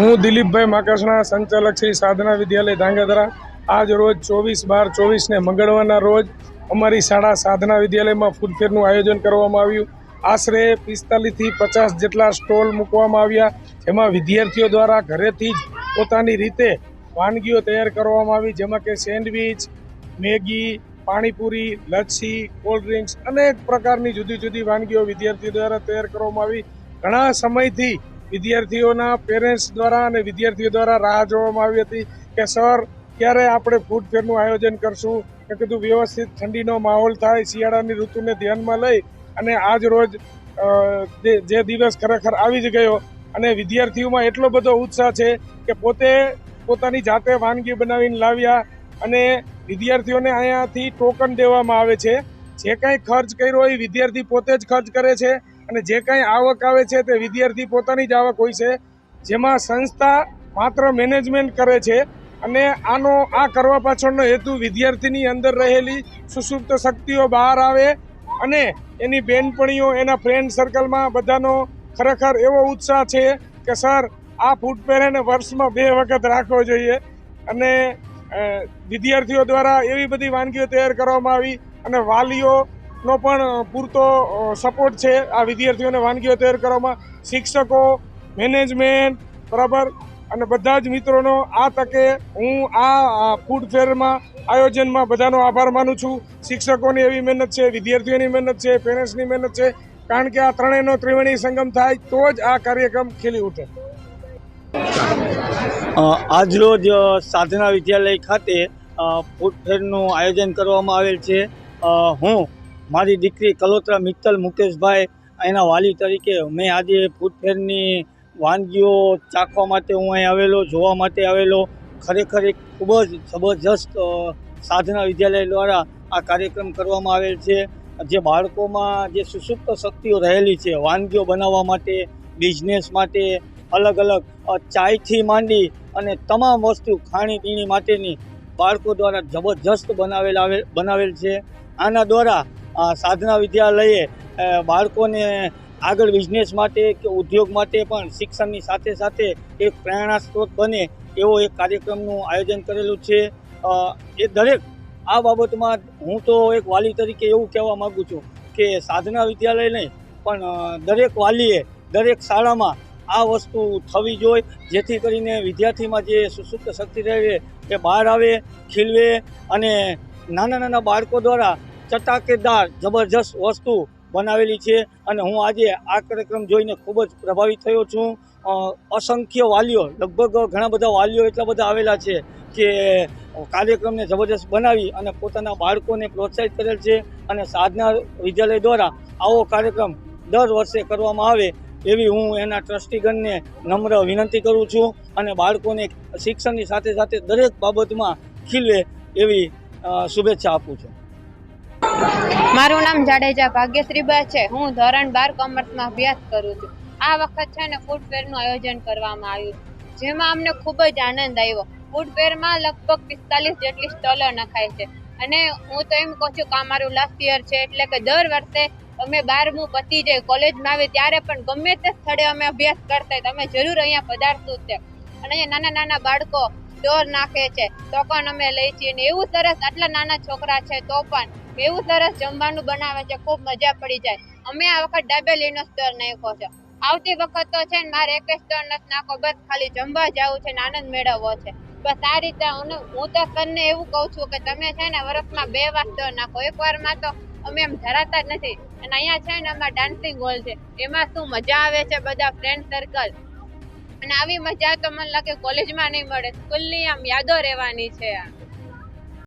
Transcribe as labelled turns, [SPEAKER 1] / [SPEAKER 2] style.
[SPEAKER 1] હું દિલીપભાઈ માકસણા સંચાલક શ્રી સાધના વિદ્યાલય ધાંગધ્રા. આજ રોજ ચોવીસ બાર ચોવીસને મંગળવારના રોજ અમારી શાળા સાધના વિદ્યાલયમાં ફૂડ ફેરનું આયોજન કરવામાં આવ્યું. આશરે પિસ્તાલીસથી પચાસ જેટલા સ્ટોલ મૂકવામાં આવ્યા. જેમાં વિદ્યાર્થીઓ દ્વારા ઘરેથી જ પોતાની રીતે વાનગીઓ તૈયાર કરવામાં આવી, જેમાં કે સેન્ડવિચ, મેગી, પાણીપુરી, લચ્છી, કોલ્ડ ડ્રિંક્સ અનેક પ્રકારની જુદી જુદી વાનગીઓ વિદ્યાર્થીઓ દ્વારા તૈયાર કરવામાં આવી. ઘણા સમયથી વિદ્યાર્થીઓના પેરેન્ટ્સ દ્વારા અને વિદ્યાર્થીઓ દ્વારા રાહ જોવામાં આવી હતી કે, સર, ક્યારે આપણે ફૂડ ફેરનું આયોજન કરશું? મેં કીધું વ્યવસ્થિત ઠંડીનો માહોલ થાય, શિયાળાની ઋતુને ધ્યાનમાં લઈ અને આજ રોજ જે દિવસ ખરેખર આવી જ ગયો અને વિદ્યાર્થીઓમાં એટલો બધો ઉત્સાહ છે કે પોતે પોતાની જાતે વાનગી બનાવીને લાવ્યા અને વિદ્યાર્થીઓને અહીંયાથી ટોકન દેવામાં આવે છે. જે કાંઈ ખર્ચ કર્યો એ વિદ્યાર્થી પોતે જ ખર્ચ કરે છે. અને જે કાંઈ આવક આવે છે તે વિદ્યાર્થી પોતાની જ આવક હોય છે, જેમાં સંસ્થા માત્ર મેનેજમેન્ટ કરે છે અને આનો, આ કરવા પાછળનો હેતુ વિદ્યાર્થીની અંદર રહેલી સુસુપ્ત શક્તિઓ બહાર આવે અને એની બેનપણીઓ, એના ફ્રેન્ડ સર્કલમાં બધાનો ખરેખર એવો ઉત્સાહ છે કે, સર, આ ફૂડ પહેરેને વર્ષમાં બે વખત રાખવો જોઈએ. અને વિદ્યાર્થીઓ દ્વારા એવી બધી વાનગીઓ તૈયાર કરવામાં આવી અને વાલીઓનો પણ પૂરતો સપોર્ટ છે આ વિદ્યાર્થીઓને વાનગીઓ તૈયાર કરવામાં. શિક્ષકો મેનેજમેન્ટ બરાબર? અને બધા જ મિત્રોનો આ તકે હું આ ફૂડ ફેરમાં આયોજનમાં બધાનો આભાર માનું છું. શિક્ષકોની એવી મહેનત છે, વિદ્યાર્થીઓની મહેનત છે પેરેન્ટ્સની મહેનત છે. કારણ કે આ ત્રણેયનો ત્રિવેણી સંગમ થાય, તો જ આ કાર્યક્રમ ખીલી ઉઠે.
[SPEAKER 2] આજરોજ સાધના વિદ્યાલય ખાતે ફૂડ ફેરનું આયોજન કરવામાં આવેલ છે. હું મારી દીકરી કલોત્રા મિત્તલ મુકેશભાઈ, એના વાલી તરીકે મેં આજે ફૂટફેરની વાનગીઓ ચાખવા માટે હું અહીં આવેલો, જોવા માટે આવેલો. ખરેખર એક ખૂબ જ જબરજસ્ત સાધના વિદ્યાલય દ્વારા આ કાર્યક્રમ કરવામાં આવેલ છે. જે બાળકોમાં જે સુસુપ્ત શક્તિઓ રહેલી છે, વાનગીઓ બનાવવા માટે, બિઝનેસ માટે, અલગ અલગ ચાયથી માંડી અને તમામ વસ્તુ ખાણીપીણી માટેની બાળકો દ્વારા જબરજસ્ત બનાવેલ આવે, બનાવેલ છે. આના દ્વારા સાધના વિદ્યાલયે બાળકોને આગળ બિઝનેસ માટે કે ઉદ્યોગ માટે પણ શિક્ષણની સાથે સાથે એક પ્રેરણા સ્ત્રોત બને એવો એક કાર્યક્રમનું આયોજન કરેલું છે. એ દરેક આ બાબતમાં હું તો એક વાલી તરીકે એવું કહેવા માગું છું કે સાધના વિદ્યાલય નહીં, પણ દરેક વાલીએ દરેક શાળામાં આ વસ્તુ થવી જોઈએ, જેથી કરીને વિદ્યાર્થીમાં જે સુસુપ્ત શક્તિ રહે, એ બહાર આવે, ખીલવે અને નાના નાના બાળકો દ્વારા ચટાકેદાર, જબરજસ્ત વસ્તુ બનાવેલી છે અને હું આજે આ કાર્યક્રમ જોઈને ખૂબ જ પ્રભાવિત થયો છું. અસંખ્ય વાલીઓ, લગભગ ઘણા બધા વાલીઓ એટલા બધા આવેલા છે કે કાર્યક્રમને જબરજસ્ત બનાવી અને પોતાના બાળકોને પ્રોત્સાહિત કરેલ છે અને સાધના વિદ્યાલય દ્વારા આવો કાર્યક્રમ દર વર્ષે કરવામાં આવે એવી હું એના ટ્રસ્ટીગણને નમ્ર વિનંતી કરું છું અને બાળકોને શિક્ષણની સાથે સાથે દરેક બાબતમાં ખીલવે એવી શુભેચ્છા આપું છું.
[SPEAKER 3] મારું નામ જાડેજા ભાગ્યશ્રીબા છે. હું ધોરણ બાર કોમર્સમાં અભ્યાસ કરું છું. આ વખત છે ને ફૂડ આયોજન કરવામાં આવ્યું જેમાં અમને ખૂબ જ આનંદ આવ્યો. ફૂડ લગભગ પિસ્તાલીસ જેટલી સ્ટોલો નખાય છે. અને હું તો એમ કહું છું કે આ મારું લાસ્ટ યર છે. એટલે કે દર વર્ષે અમે બારમું પતી જાય કોલેજમાં આવે ત્યારે પણ ગમે તે સ્થળે અમે અભ્યાસ કરતા હોય તો જરૂર અહીંયા પધારતું છે. અને અહીંયા નાના નાના બાળકો દોર નાખે છે. તો પણ અમે લઈ છીએ. ને એવું સરસ આટલા નાના છોકરા છે તો પણ એવું સરસ જમવાનું બનાવે છે, ખૂબ મજા પડી જાય. અમે આ વખત ડાબેલીનો સ્ટોર નાખ્યો છે. આવતી વખત તો છે ને મારે એક સ્ટોર નથી નાખો, બસ ખાલી જમવા જવું છે ને આનંદ મેળવવો છે. બસ આ રીતે હું હું તો સરને એવું કહું છું કે તમે છે ને વર્ષમાં બે વાર સ્ટોર નાખો. એક વારમાં તો અમે એમ ધરાતા જ નથી. અને અહીંયા છે ને અમારા ડાન્સિંગ હોલ છે. એમાં શું મજા આવે છે બધા ફ્રેન્ડ સર્કલ અને આવી મજા તો મને લાગે કોલેજમાં નહીં મળે. સ્કૂલની આમ યાદો રહેવાની છે આ.